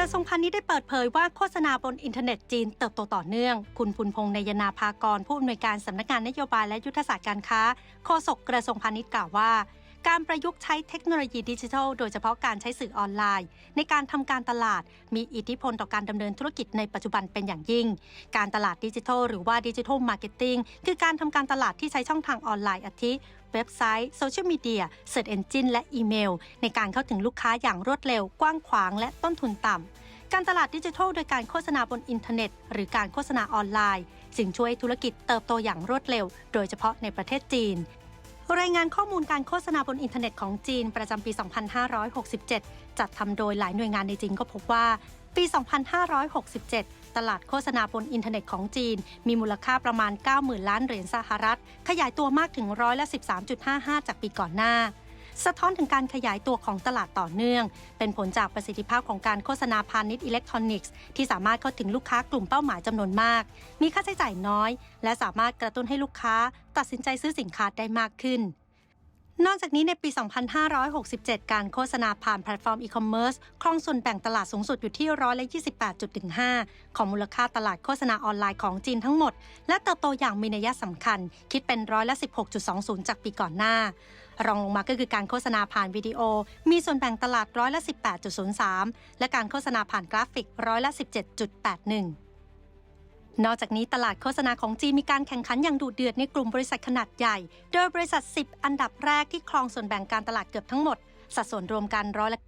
ระทรวงพาณิชย์ได้เปิดเผยว่าโฆษณาบนอินเทอร์เน็ตจีนเติบโตต่อเนื่อง คุณพุนพงษ์นายนาภากรผู้อำนวยการสำนักงานนโยบายและยุทธศาสตร์การค้าโฆษกกระทรวงพาณิชย์กล่าวว่า การประยุกต์ใช้เทคโนโลยีดิจิทัล โดยเฉพาะการใช้สื่อออนไลน์ ในการทำการตลาด มีอิทธิพลต่อการดำเนินธุรกิจในปัจจุบันเป็นอย่างยิ่ง การตลาดดิจิทัล หรือว่าดิจิทัลมาร์เก็ตติ้งคือการทำการตลาดที่ใช้ช่องทางออนไลน์อาทิเว็บไซต์ โซเชียลมีเดียเซิร์ชเอนจินและอีเมล ในการเข้าถึงลูกค้าอย่างรวดเร็ว กว้างขวาง และต้นทุนต่ำการตลาดดิจิทัลโดยการโฆษณาบนอินเทอร์เน็ต หรือการโฆษณาออนไลน์จึงช่วยธุรกิจเติบโตอย่างรวดเร็ว โดยเฉพาะในประเทศจีน รายงานข้อมูลการโฆษณาบนอินเทอร์เน็ตของจีนประจำปี 2567 จัดทำโดยหลายหน่วยงานในจีนก็พบว่า ปี 2567 ตลาดโฆษณาบนอินเทอร์เน็ตของจีน มีมูลค่าประมาณ 90,000 ล้านเหรียญสหรัฐ ขยายตัวมากถึงร้อยละ 13.55 จากปีก่อนหน้า สะท้อนถึงการขยายตัวของตลาดต่อเนื่อง เป็นผลจากประสิทธิภาพของการโฆษณาพาณิชย์อิเล็กทรอนิกส์ที่สามารถเข้าถึงลูกค้ากลุ่มเป้าหมายจำนวนมาก มีค่าใช้จ่ายน้อย และสามารถกระตุ้นให้ลูกค้า ตัดสินใจซื้อสินค้าได้มากขึ้นนอกจากนี้ในปี 2567 การโฆษณาผ่านแพลตฟอร์มอีคอมเมิร์ซครองส่วนแบ่งตลาดสูงสุดอยู่ที่ร้อยละ28.15 ของมูลค่าตลาดโฆษณาออนไลน์ของจีนทั้งหมด และเติบโตอย่างมีนัยสำคัญ คิดเป็นร้อยละ 16.20 จากปีก่อนหน้า รองลงมาก็คือการโฆษณาผ่านวิดีโอ มีส่วนแบ่งตลาดร้อยละ18.03 และการโฆษณาผ่านกราฟิกร้อยละ 17.81นอกจากนี้ตลาดโฆษณาของจีนมีการแข่งขันอย่างดุเดือดในกลุ่มบริษัทขนาดใหญ่ โดยบริษัท 10 อันดับแรกที่ครองส่วนแบ่งการตลาดเกือบทั้งหมด สัดส่วนรวมกันร้อยละ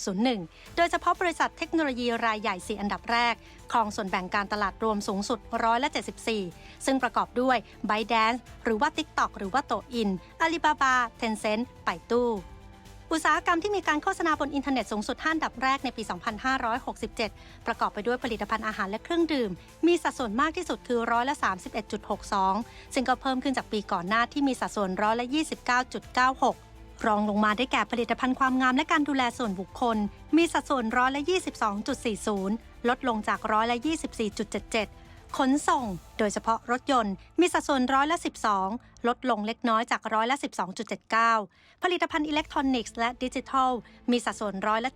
96.01 โดยเฉพาะบริษัทเทคโนโลยีรายใหญ่ 4 อันดับแรก ครองส่วนแบ่งการตลาดรวมสูงสุดร้อยละ 74 ซึ่งประกอบด้วย ByteDance หรือว่า TikTok หรือว่าโตอิน Alibaba Tencent ไปตู้อุตสาหกรรมที่มีการโฆษณาบนอินเทอร์เน็ตสูงสุด5อันดับแรกในปี 2567 ประกอบไปด้วยผลิตภัณฑ์อาหารและเครื่องดื่ม มีสัดส่วนมากที่สุดคือร้อยละ 31.62 ซึ่งก็เพิ่มขึ้นจากปีก่อนหน้าที่มีสัดส่วนร้อยละ 29.96 รองลงมาได้แก่ผลิตภัณฑ์ความงามและการดูแลส่วนบุคคล มีสัดส่วนร้อยละ 22.40 ลดลงจากร้อยละ 24.77 ขนส่ง โดยเฉพาะรถยนต์ มีสัดส่วนร้อยละ 12 ลดลงเล็กน้อยจากร้อยละ 12.79 ผลิตภัณฑ์อิเล็กทรอนิกส์และดิจิทัล มีสัดส่วนร้อยละ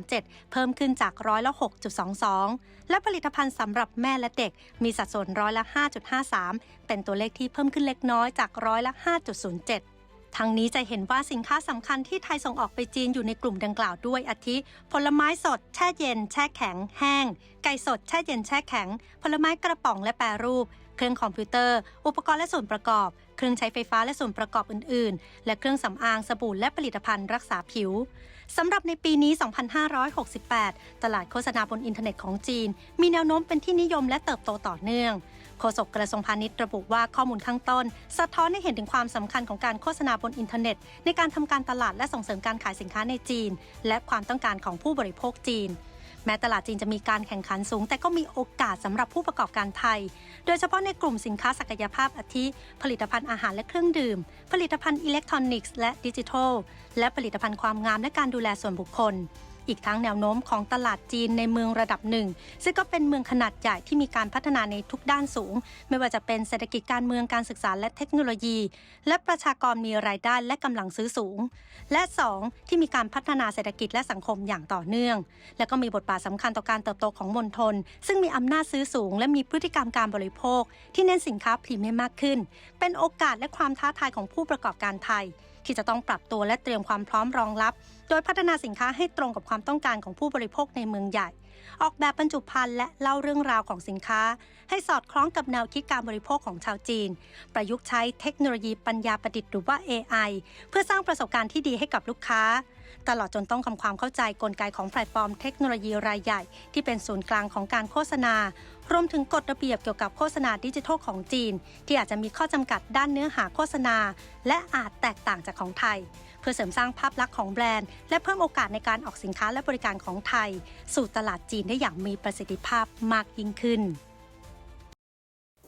7.37 เพิ่มขึ้นจากร้อยละ 6.22 และผลิตภัณฑ์สำหรับแม่และเด็ก มีสัดส่วนร้อยละ 5.53 เป็นตัวเลขที่เพิ่มขึ้นเล็กน้อยจากร้อยละ 5.07 ทั้งนี้จะเห็นว่าสินค้าสำคัญที่ไทยส่งออกไปจีนอยู่ในกลุ่มดังกล่าวด้วยอาทิ ผลไม้สด แช่เย็น แช่แข็ง แห้ง ไก่สด แช่เย็นแช่แข็ง ผลไม้กระป๋องและแปรรูป เครื่องคอมพิวเตอร์ อุปกรณ์และส่วนประกอบ เครื่องใช้ไฟฟ้าและส่วนประกอบอื่น ๆ และเครื่องสำอางสบู่และผลิตภัณฑ์รักษาผิวสำหรับในปีนี้ 2568 ตลาดโฆษณาบนอินเทอร์เน็ตของจีน มีแนวโน้มเป็นที่นิยมและเติบโตต่อเนื่อง ฆษกกระทรวงพาณิชย์ระบุว่าข้อมูลข้างต้น สะท้อนให้เห็นถึงความสำคัญของการโฆษณาบนอินเทอร์เน็ต ในการทำการตลาดและส่งเสริมการขายสินค้าในจีน และความต้องการของผู้บริโภคจีนแม้ตลาดจีนจะมีการแข่งขันสูง แต่ก็มีโอกาสสำหรับผู้ประกอบการไทย โดยเฉพาะในกลุ่มสินค้าศักยภาพอาทิ ผลิตภัณฑ์อาหารและเครื่องดื่ม ผลิตภัณฑ์อิเล็กทรอนิกส์และดิจิทัล และผลิตภัณฑ์ความงามและการดูแลส่วนบุคคล อีกทั้งแนวโน้มของตลาดจีนในเมืองระดับหนึ่ง ซึ่งก็เป็นเมืองขนาดใหญ่ที่มีการพัฒนาในทุกด้านสูง ไม่ว่าจะเป็นเศรษฐกิจการเมืองการศึกษาและเทคโนโลยี และประชากรมีรายได้และกำลังซื้อสูง และ 2. ที่มีการพัฒนาเศรษฐกิจและสังคมอย่างต่อเนื่อง และก็มีบทบาทสำคัญต่อการเติบโตของมณฑลซึ่งมีอำนาจซื้อสูง และมีพฤติกรรมการบริโภค ที่เน้นสินค้าพรีเมียมมากขึ้น เป็นโอกาสและความท้าทายของผู้ประกอบการไทย ที่จะต้องปรับตัวและเตรียมความพร้อมรองรับ โดยพัฒนาสินค้าให้ตรงกับความต้องการของผู้บริโภคในเมืองใหญ่ ออกแบบบรรจุภัณฑ์และเล่าเรื่องราวของสินค้า ให้สอดคล้องกับแนวคิดการบริโภคของชาวจีน ประยุกต์ใช้เทคโนโลยีปัญญาประดิษฐ์หรือว่า AI เพื่อสร้างประสบการณ์ที่ดีให้กับลูกค้า ตลอดจนต้องทำความเข้าใจกลไกของแพลตฟอร์มเทคโนโลยีรายใหญ่ ที่เป็นศูนย์กลางของการโฆษณา รวมถึงกฎระเบียบเกี่ยวกับโฆษณาดิจิทัลของจีน ที่อาจจะมีข้อจำกัดด้านเนื้อหาโฆษณา และอาจแตกต่างจากของไทย เพื่อเสริมสร้างภาพลักษณ์ของแบรนด์ และเพิ่มโอกาสในการออกสินค้าและบริการของไทย สู่ตลาดจีนได้อย่างมีประสิทธิภาพมากยิ่งขึ้น